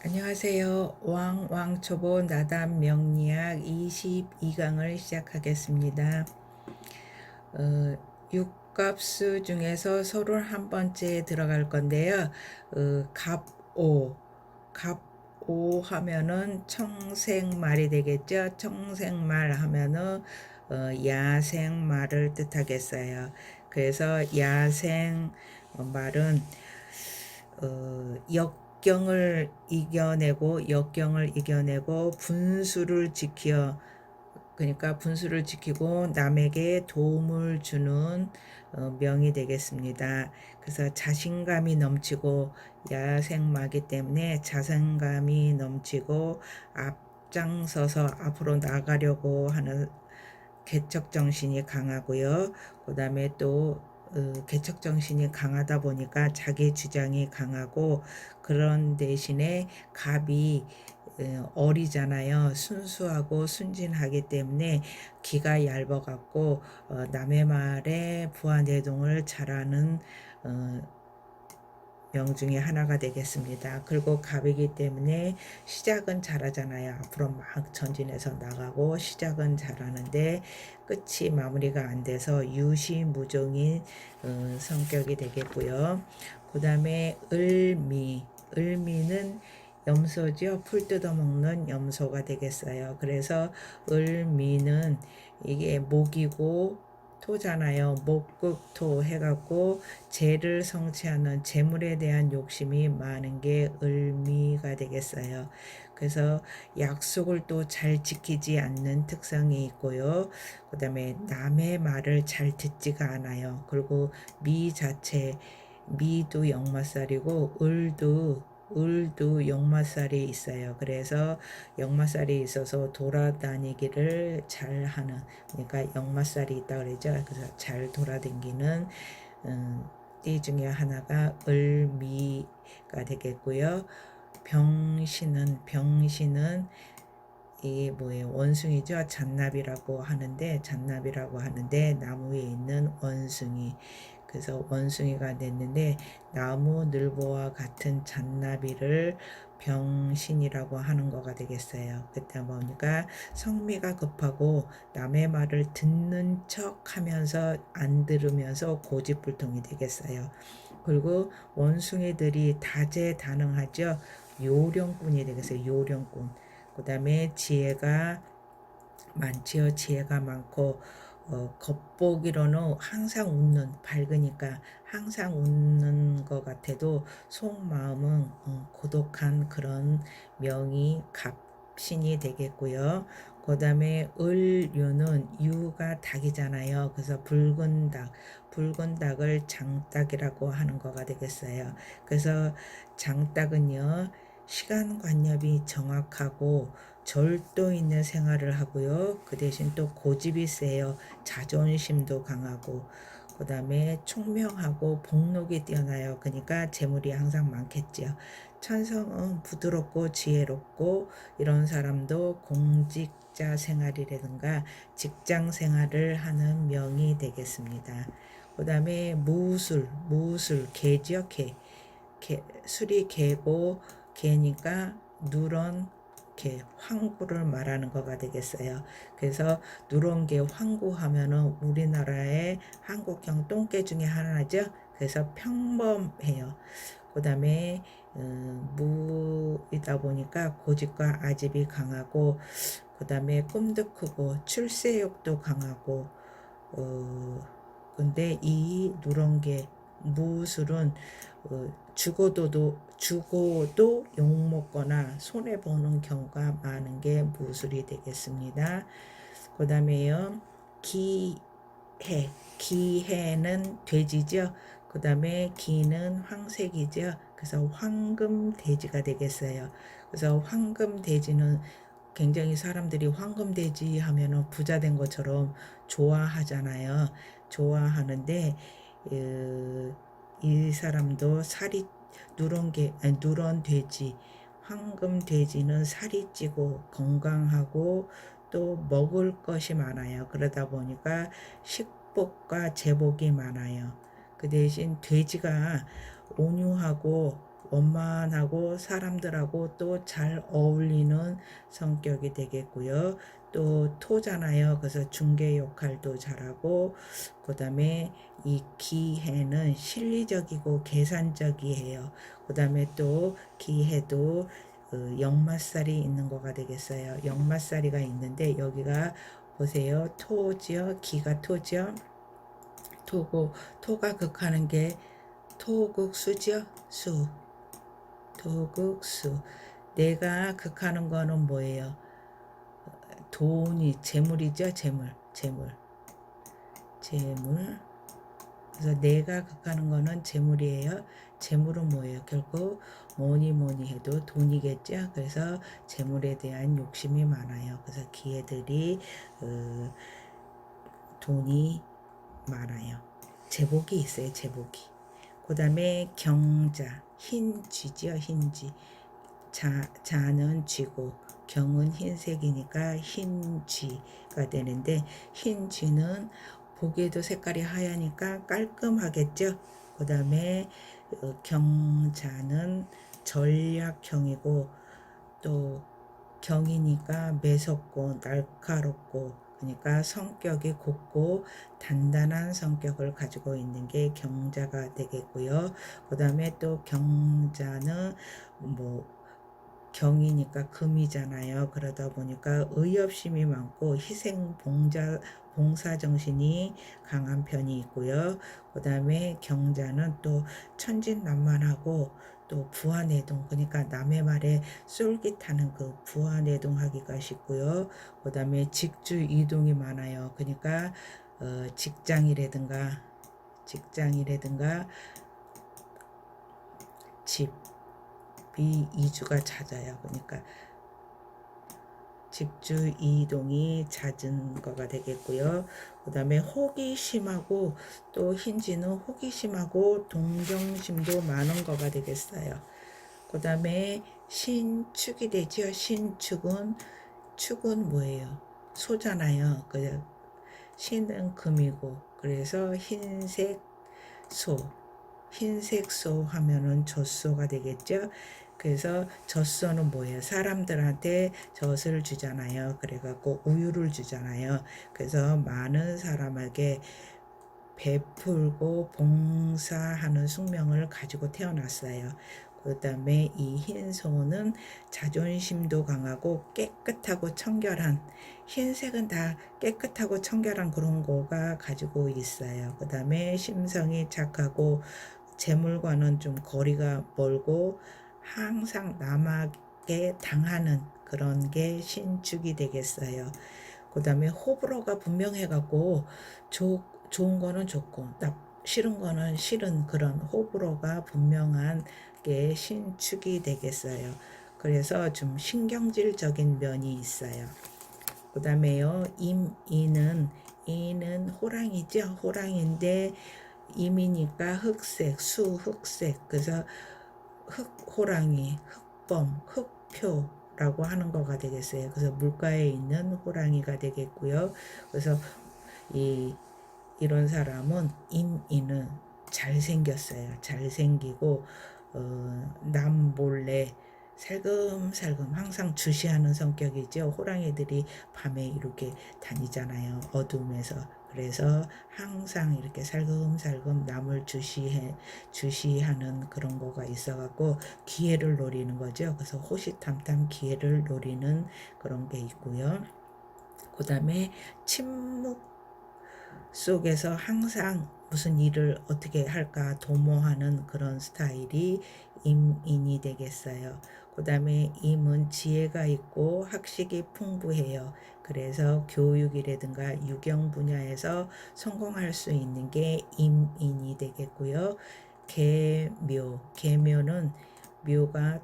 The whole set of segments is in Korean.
안녕하세요. 왕왕초보 나담 명리학 22강을 시작하겠습니다. 어, 육값수 중에서 서로 한 번째 들어갈 건데요. 어, 갑오, 갑오 하면은 청생말이 되겠죠. 청생말 하면은 어, 야생말을 뜻하겠어요. 그래서 야생 말은 어, 역 경을 이겨내고 역경을 이겨내고 분수를 지켜 그러니까 분수를 지키고 남에게 도움을 주는 어, 명이 되겠습니다. 그래서 자신감이 넘치고 야생마기 때문에 자신감이 넘치고 앞장서서 앞으로 나가려고 하는 개척 정신이 강하고요. 그 다음에 또 어, 개척 정신이 강하다 보니까 자기 주장이 강하고 그런 대신에 갑이 어, 어리잖아요. 순수하고 순진하기 때문에 기가 얇아갖고 어, 남의 말에 부하내동을 잘하는 명 중에 하나가 되겠습니다. 그리고 갑이기 때문에 시작은 잘하잖아요. 앞으로 막 전진해서 나가고 시작은 잘하는데 끝이 마무리가 안 돼서 유시무종인 어, 성격이 되겠고요. 그 다음에 을미, 을미는 염소죠. 풀 뜯어먹는 염소가 되겠어요. 그래서 을미는 이게 목이고 토잖아요. 목극토 해갖고 재를 성취하는 재물에 대한 욕심이 많은 게 을미가 되겠어요. 그래서 약속을 또 잘 지키지 않는 특성이 있고요. 그 다음에 남의 말을 잘 듣지가 않아요. 그리고 미 자체, 미도 역마살이고 을도 을도 역마살이 있어요. 그래서 역마살이 있어서 돌아다니기를 잘 하는, 그러니까 역마살이 있다 그러죠. 그래서 잘 돌아다니는 음, 띠 중에 하나가 을미가 되겠고요. 병신은 병신은 이 뭐예요 원숭이죠 잔나비라고 하는데 잔나비라고 하는데 나무에 있는 원숭이 그래서 원숭이가 됐는데 나무 늘보와 같은 잔나비를 병신이라고 하는 거가 되겠어요. 그때 보니까 성미가 급하고 남의 말을 듣는 척 하면서 안 들으면서 고집불통이 되겠어요. 그리고 원숭이들이 다재다능하죠. 요령꾼이 되겠어요. 요령꾼. 그 다음에 지혜가 많지요. 지혜가 많고 어, 겉보기로는 항상 웃는 밝으니까 항상 웃는 것 같아도 속마음은 어, 고독한 그런 명이 갑신이 되겠고요. 그 다음에 을유는 유가 닭이잖아요. 그래서 붉은 닭, 붉은 닭을 장닭이라고 하는 거가 되겠어요. 그래서 장닭은요, 시간 관념이 정확하고 절도 있는 생활을 하고요. 그 대신 또 고집이 세요. 자존심도 강하고 그 다음에 총명하고 복록이 뛰어나요. 그러니까 재물이 항상 많겠지요. 천성은 부드럽고 지혜롭고 이런 사람도 공직자 생활이라든가 직장 생활을 하는 명이 되겠습니다. 그 다음에 무술, 무술, 개지요, 개. 개. 술이 개고 개니까 누런 이렇게 황구를 말하는 거가 되겠어요. 그래서 누런 개 황구 하면은 우리나라의 한국형 똥개 중에 하나죠. 그래서 평범해요. 그 다음에 음, 무이다 보니까 고집과 아집이 강하고 그 다음에 꿈도 크고 출세욕도 강하고 어 근데 이 누런개 무술은 어, 죽어도 죽어도 욕먹거나 손해 보는 경우가 많은 게 무술이 되겠습니다. 그 다음에요. 기해. 기해는 돼지죠. 그 다음에 기는 황색이죠. 그래서 황금 돼지가 되겠어요. 그래서 황금 돼지는 굉장히 사람들이 황금 돼지 하면은 부자 된 것처럼 좋아하잖아요. 좋아하는데, 어, 이 사람도 살이 누런 게 누런 돼지 황금 돼지는 살이 찌고 건강하고 또 먹을 것이 많아요. 그러다 보니까 식복과 제복이 많아요. 그 대신 돼지가 온유하고 원만하고 사람들하고 또 잘 어울리는 성격이 되겠고요. 또 토잖아요. 그래서 중개 역할도 잘하고 그 다음에 이 기해는 실리적이고 계산적이에요. 그 다음에 또 기해도 그 역마살이 있는 거가 되겠어요. 역마살이가 있는데 여기가 보세요. 토지요. 기가 토지요. 토고 토가 극하는 게 토극수죠. 수. 토극수. 내가 극하는 거는 뭐예요? 돈이 재물이죠. 재물. 재물. 재물. 그래서 내가 극하는 거는 재물이에요. 재물은 뭐예요? 결국 뭐니 뭐니 해도 돈이겠죠. 그래서 재물에 대한 욕심이 많아요. 그래서 기회들이 어, 돈이 많아요. 제복이 있어요. 제복이. 그 다음에 경자, 흰 쥐죠. 흰 쥐. 자, 자는 쥐고 경은 흰색이니까 흰 쥐가 되는데 흰 쥐는 보기에도 색깔이 하얘니까 깔끔하겠죠. 그 다음에 어, 경자는 전략형이고 또 경이니까 매섭고 날카롭고 그러니까 성격이 곱고 단단한 성격을 가지고 있는 게 경자가 되겠고요. 그 다음에 또 경자는 뭐 경이니까 금이잖아요. 그러다 보니까 의협심이 많고 희생 봉자 봉사 정신이 강한 편이 있고요. 그 다음에 경자는 또 천진난만하고 또 부하내동 그러니까 남의 말에 쏠깃하는 그 부하내동하기가 쉽고요. 그 다음에 직주 이동이 많아요. 그러니까 어, 직장이라든가 직장이라든가 집이 이주가 잦아요. 그러니까 직주 이동이 잦은 거가 되겠고요. 그 다음에 호기심하고 또 흰지는 호기심하고 동정심도 많은 거가 되겠어요. 그 다음에 신축이 되죠. 신축은 축은 뭐예요? 소잖아요. 그 신은 금이고 그래서 흰색 소 흰색 소 하면은 젖소가 되겠죠. 그래서 젖소는 뭐예요? 사람들한테 젖을 주잖아요. 그래갖고 우유를 주잖아요. 그래서 많은 사람에게 베풀고 봉사하는 숙명을 가지고 태어났어요. 그 다음에 이 흰 소는 자존심도 강하고 깨끗하고 청결한 흰색은 다 깨끗하고 청결한 그런 거가 가지고 있어요. 그 다음에 심성이 착하고 재물과는 좀 거리가 멀고 항상 남에게 당하는 그런 게 신축이 되겠어요. 그 다음에 호불호가 분명해갖고 좋, 좋은 거는 좋고 나 싫은 거는 싫은 그런 호불호가 분명한 게 신축이 되겠어요. 그래서 좀 신경질적인 면이 있어요. 그 다음에요, 임이는, 이는 호랑이죠. 호랑인데, 임이니까 흑색, 수 흑색. 그래서 흑호랑이, 흑범, 흑표 라고 하는 거가 되겠어요. 그래서 물가에 있는 호랑이가 되겠고요. 그래서 이 이런 사람은 임인은 잘생겼어요. 잘생기고 어, 남 몰래 살금살금 항상 주시하는 성격이죠. 호랑이들이 밤에 이렇게 다니잖아요. 어둠에서. 그래서 항상 이렇게 살금살금 남을 주시해, 주시하는 그런 거가 있어갖고 기회를 노리는 거죠. 그래서 호시탐탐 기회를 노리는 그런 게 있고요. 그 다음에 침묵 속에서 항상 무슨 일을 어떻게 할까 도모하는 그런 스타일이 임인이 되겠어요. 그 다음에 임은 지혜가 있고 학식이 풍부해요. 그래서 교육이라든가 유경 분야에서 성공할 수 있는 게 임인이 되겠고요. 개묘, 개묘는 묘가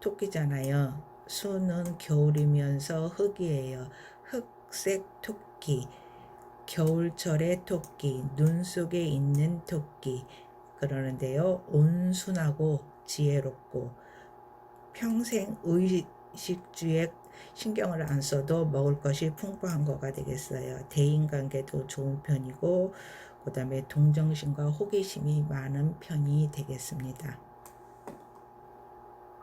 토끼잖아요. 수는 겨울이면서 흙이에요. 흑색 토끼. 겨울철의 토끼, 눈 속에 있는 토끼. 그러는데요. 온순하고 지혜롭고 평생 의식주에 신경을 안 써도 먹을 것이 풍부한 거가 되겠어요. 대인관계도 좋은 편이고 그 다음에 동정심과 호기심이 많은 편이 되겠습니다.